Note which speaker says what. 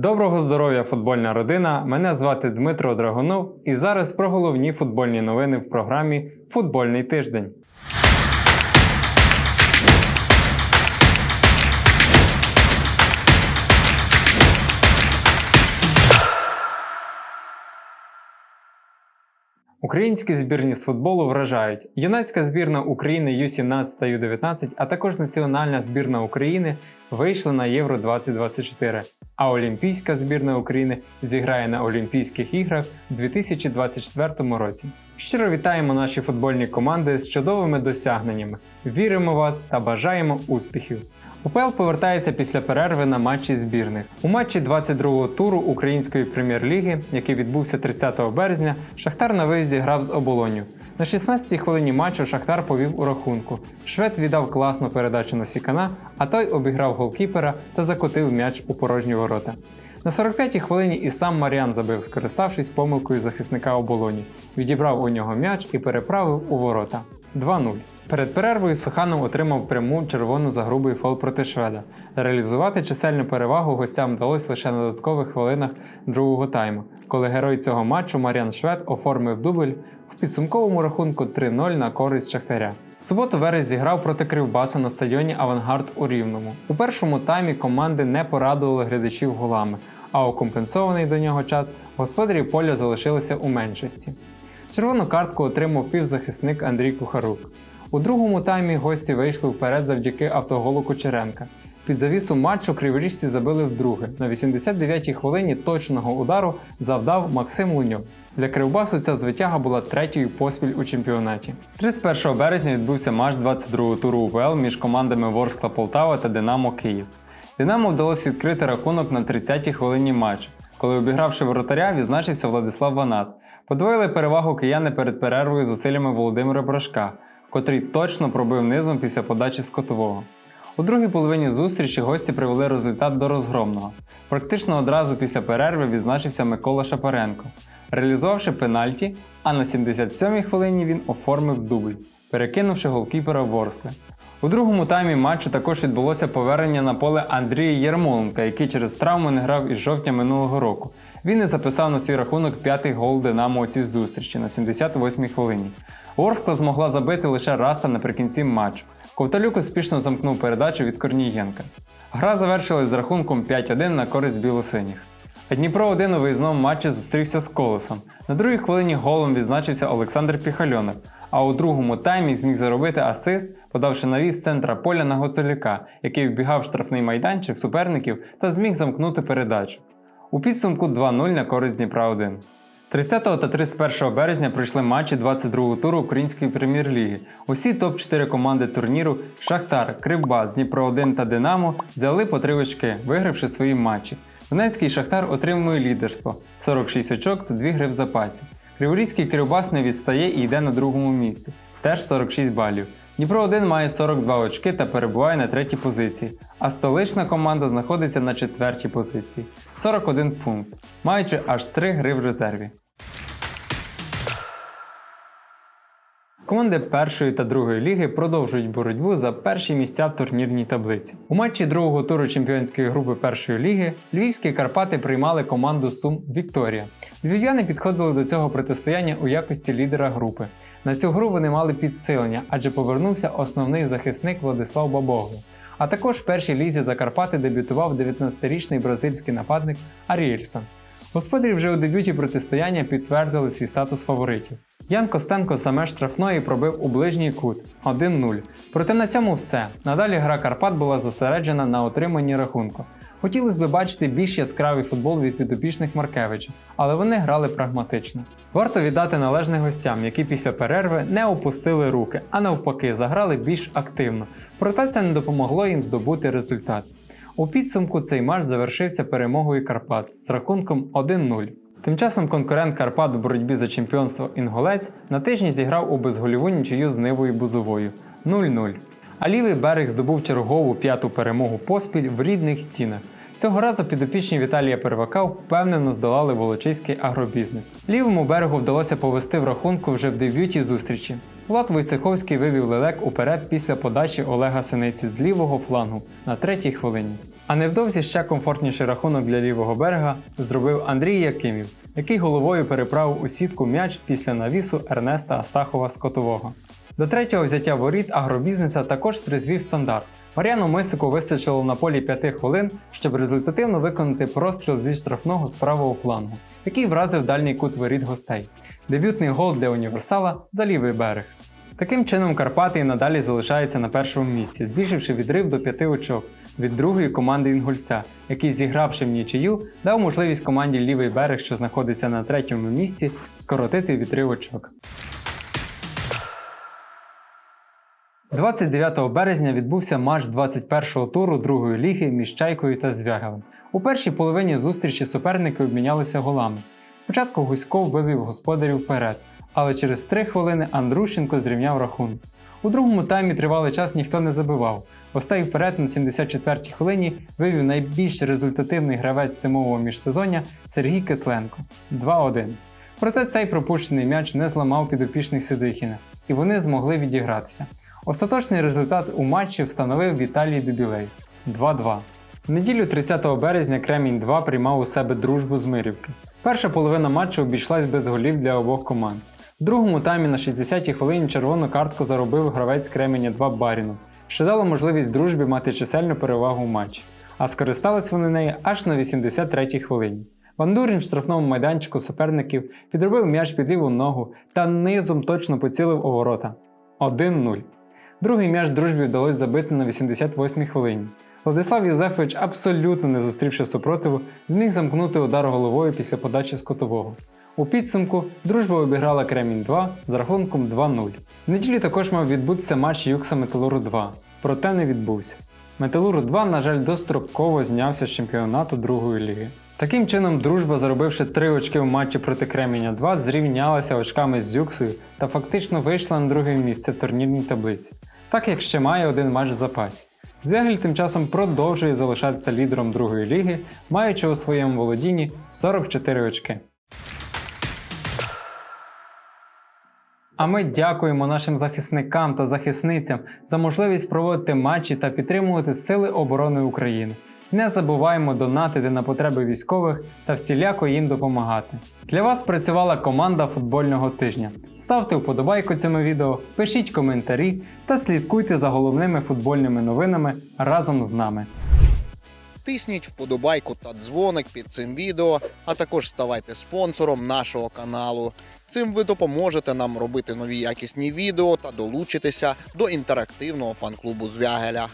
Speaker 1: Доброго здоров'я, футбольна родина! Мене звати Дмитро Драгунов і зараз про головні футбольні новини в програмі Футбольний тиждень. Українські збірні з футболу вражають. Юнацька збірна України Ю-17 та Ю-19, а також Національна збірна України вийшли на Євро 2024. А Олімпійська збірна України зіграє на Олімпійських іграх у 2024 році. Щиро вітаємо наші футбольні команди з чудовими досягненнями. Віримо вас та бажаємо успіхів! УПЛ повертається після перерви на матчі збірних. У матчі 22-го туру Української прем'єр-ліги, який відбувся 30 березня, Шахтар на виїзді грав з оболоню. На 16-й хвилині матчу Шахтар повів у рахунку. Швед віддав класну передачу на Сікана, а той обіграв голкіпера та закотив м'яч у порожні ворота. На 45-й хвилині і сам Маріан забив, скориставшись помилкою захисника оболоні. Відібрав у нього м'яч і переправив у ворота. 2-0. Перед перервою Суханов отримав пряму червону за грубий фол проти шведа. Реалізувати чисельну перевагу гостям вдалося лише на додаткових хвилинах другого тайму, коли герой цього матчу Маріан Швед оформив дубль в підсумковому рахунку 3-0 на користь Шахтаря. В суботу Верес зіграв проти Кривбаса на стадіоні Авангард у Рівному. У першому таймі команди не порадували глядачів голами, а у компенсований до нього час господарі поля залишилися у меншості. Червону картку отримав півзахисник Андрій Кухарук. У другому таймі гості вийшли вперед завдяки автоголу Кучеренка. Під завісу матчу криворіжці забили вдруге. На 89-й хвилині точного удару завдав Максим Луньов. Для Кривбасу ця звитяга була третьою поспіль у чемпіонаті. 31 березня відбувся матч 22-го туру УПЛ між командами Ворскла Полтава та Динамо Київ. Динамо вдалося відкрити рахунок на 30-й хвилині матчу, коли, обігравши воротаря, відзначився Владислав Ванат. Подвоїли перевагу кияни перед перервою зусиллями Володимира Брашка, котрий точно пробив низом після подачі з котового. У другій половині зустрічі гості привели результат до розгромного. Практично одразу після перерви відзначився Микола Шапаренко, реалізувавши пенальті, а на 77-й хвилині він оформив дубль, перекинувши голкіпера Ворскли. У другому таймі матчу також відбулося повернення на поле Андрія Єрмоленка, який через травму не грав із жовтня минулого року. Він і записав на свій рахунок п'ятий гол Динамо у цій зустрічі на 78-й хвилині. Ворскла змогла забити лише раз та наприкінці матчу. Ковталюк успішно замкнув передачу від Корнієнка. Гра завершилась з рахунком 5-1 на користь білосиніх. Дніпро 1 у виїзному матчі зустрівся з колесом. На другій хвилині голом відзначився Олександр Піхальонок, а у другому таймі зміг заробити асист, подавши навіс центра поля на Гоцолюка, який вбігав в штрафний майданчик суперників та зміг замкнути передачу. У підсумку 2-0 на користь Дніпра 1. 30 та 31 березня пройшли матчі 22-го туру Української прем'єр-ліги. Усі топ-4 команди турніру Шахтар, Кривбас, Дніпро 1 та Динамо взяли по три очки, вигравши свої матчі. Донецький Шахтар отримує лідерство 46 очок та 2 гри в запасі. Криворізький Кривбас не відстає і йде на другому місці, теж 46 балів. Дніпро 1 має 42 очки та перебуває на третій позиції, а столична команда знаходиться на четвертій позиції 41 пункт, маючи аж 3 гри в резерві. Команди першої та другої ліги продовжують боротьбу за перші місця в турнірній таблиці. У матчі другого туру чемпіонської групи першої ліги львівські Карпати приймали команду Сум Вікторія. Львів'яни підходили до цього протистояння у якості лідера групи. На цю гру вони мали підсилення, адже повернувся основний захисник Владислав Бабогло. А також в першій лізі за Карпати дебютував 19-річний бразильський нападник Аріельсон. Господарі вже у дебюті протистояння підтвердили свій статус фаворитів. Ян Костенко за меж штрафної пробив у ближній кут 1-0. Проте на цьому все. Надалі гра Карпат була зосереджена на отриманні рахунку. Хотілося б бачити більш яскравий футбол від підопічних Маркевича, але вони грали прагматично. Варто віддати належне гостям, які після перерви не опустили руки, а навпаки, заграли більш активно. Проте це не допомогло їм здобути результат. У підсумку цей матч завершився перемогою Карпат з рахунком 1-0. Тим часом конкурент Карпат у боротьбі за чемпіонство Інголець на тижні зіграв у безгольову нічию з Нивою Бузовою 0-0. А лівий берег здобув чергову п'яту перемогу поспіль в рідних стінах. Цього разу підопічні Віталія Первака впевнено здолали волочиський агробізнес. Лівому берегу вдалося повести в рахунку вже в дебюті зустрічі. Влад Войцеховський вивів лелек уперед після подачі Олега Синиці з лівого флангу на третій хвилині. А невдовзі ще комфортніший рахунок для лівого берега зробив Андрій Якимів, який головою переправив у сітку м'яч після навісу Ернеста Астахова з Котового. До третього взяття воріт агробізнеса також призвів стандарт. Мар'яну Мисику вистачило на полі 5 хвилин, щоб результативно виконати простріл зі штрафного з правого флангу, який вразив дальній кут воріт гостей. Дебютний гол для універсала за лівий берег. Таким чином, Карпати і надалі залишаються на першому місці, збільшивши відрив до 5 очок від другої команди Інгульця, який, зігравши в нічию, дав можливість команді Лівий берег, що знаходиться на третьому місці, скоротити відрив очок. 29 березня відбувся матч 21-го туру другої ліги між Чайкою та Звягелем. У першій половині зустрічі суперники обмінялися голами. Спочатку Гуськов вивів господарів вперед, але через 3 хвилини Андрущенко зрівняв рахунок. У другому таймі тривалий час ніхто не забивав. Гостей вперед на 74-й хвилині вивів найбільш результативний гравець зимового міжсезоння Сергій Кисленко 2-1. Проте цей пропущений м'яч не зламав підопічних Сидихіна, і вони змогли відігратися. Остаточний результат у матчі встановив Віталій Дебілей 2-2. В неділю 30 березня Кремінь 2 приймав у себе дружбу з Мирівки. Перша половина матчу обійшлась без голів для обох команд. В другому таймі на 60-й хвилині червону картку заробив гравець Кременя 2 Барінов, що дало можливість дружбі мати чисельну перевагу в матчі. А скористались вони нею аж на 83-й хвилині. Бандурін в штрафному майданчику суперників підробив м'яч під ліву ногу та низом точно поцілив у ворота 1-0. Другий м'яч дружбі вдалося забити на 88-й хвилині. Владислав Юзефович, абсолютно не зустрівши супротиву, зміг замкнути удар головою після подачі з котового. У підсумку дружба обіграла Кремінь 2 з рахунком 2-0. В неділю також мав відбутися матч Юкса Металуру 2, проте не відбувся. Металуру 2, на жаль, достроково знявся з чемпіонату другої ліги. Таким чином, дружба, заробивши 3 очки в матчі проти Креміня 2, зрівнялася очками з Юксою та фактично вийшла на друге місце в турнірній таблиці, так як ще має один матч в запасі. Звягель тим часом продовжує залишатися лідером другої ліги, маючи у своєму володінні 44 очки. А ми дякуємо нашим захисникам та захисницям за можливість проводити матчі та підтримувати Сили оборони України. Не забуваємо донатити на потреби військових та всіляко їм допомагати. Для вас працювала команда футбольного тижня. Ставте вподобайку цьому відео, пишіть коментарі та слідкуйте за головними футбольними новинами разом з нами.
Speaker 2: Тисніть вподобайку та дзвоник під цим відео, а також ставайте спонсором нашого каналу. Цим ви допоможете нам робити нові якісні відео та долучитися до інтерактивного фан-клубу Звягеля.